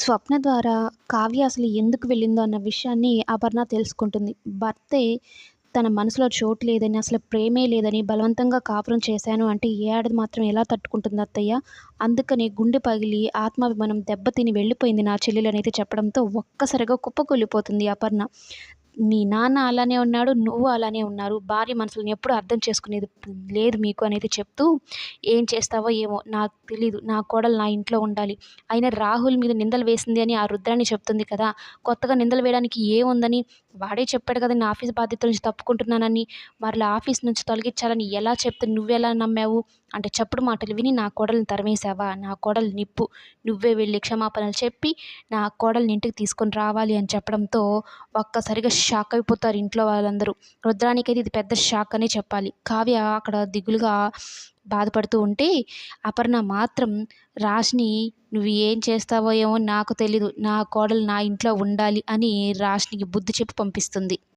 స్వప్న ద్వారా కావ్య అసలు ఎందుకు వెళ్ళిందో అన్న విషయాన్ని అపర్ణ తెలుసుకుంటుంది. భర్తే తన మనసులో చోటు లేదని అసలు ప్రేమే లేదని బలవంతంగా కాపురం చేశాను అంటే ఏ ఆడది మాత్రం ఎలా తట్టుకుంటుంది అత్తయ్య? అందుకని గుండె పగిలి ఆత్మాభిమానం దెబ్బతిని వెళ్ళిపోయింది నా చెల్లెలు అనేది చెప్పడంతో ఒక్కసారిగా కుప్పకూలిపోతుంది అపర్ణ. మీ నాన్న అలానే ఉన్నాడు నువ్వు అలానే ఉన్నారు. భార్య మనసులను ఎప్పుడు అర్థం చేసుకునేది లేదు మీకు అనేది చెప్తూ ఏం చేస్తావో ఏమో నాకు తెలీదు. నా కోడలు నా ఇంట్లో ఉండాలి. అయినా రాహుల్ మీద నిందలు వేసింది అని ఆ రుద్రాన్ని చెప్తుంది కదా. కొత్తగా నిందలు వేయడానికి ఏముందని వాడే చెప్పాడు కదా నేను ఆఫీస్ బాధ్యతల నుంచి తప్పుకుంటున్నానని. వాళ్ళ ఆఫీస్ నుంచి తొలగించాలని ఎలా చెప్తే నువ్వెలా నమ్మావు? అంటే చప్పుడు మాటలు విని నా కోడల్ని తరిమేశావా? నా కోడలు నిప్పు. నువ్వే వెళ్ళి క్షమాపణలు చెప్పి నా కోడల్ని ఇంటికి తీసుకొని రావాలి అని చెప్పడంతో ఒక్కసారిగా షాక్ అయిపోతారు ఇంట్లో వాళ్ళందరూ. రుద్రానికైతే ఇది పెద్ద షాక్ అనే చెప్పాలి. కావ్య అక్కడ దిగులుగా బాధపడుతూ ఉంటే అపర్ణ మాత్రం రాష్ని నువ్వు ఏం చేస్తావో ఏమో నాకు తెలీదు. నా కోడలు నా ఇంట్లో ఉండాలి అని రాష్నికి బుద్ధి చెప్పి పంపిస్తుంది.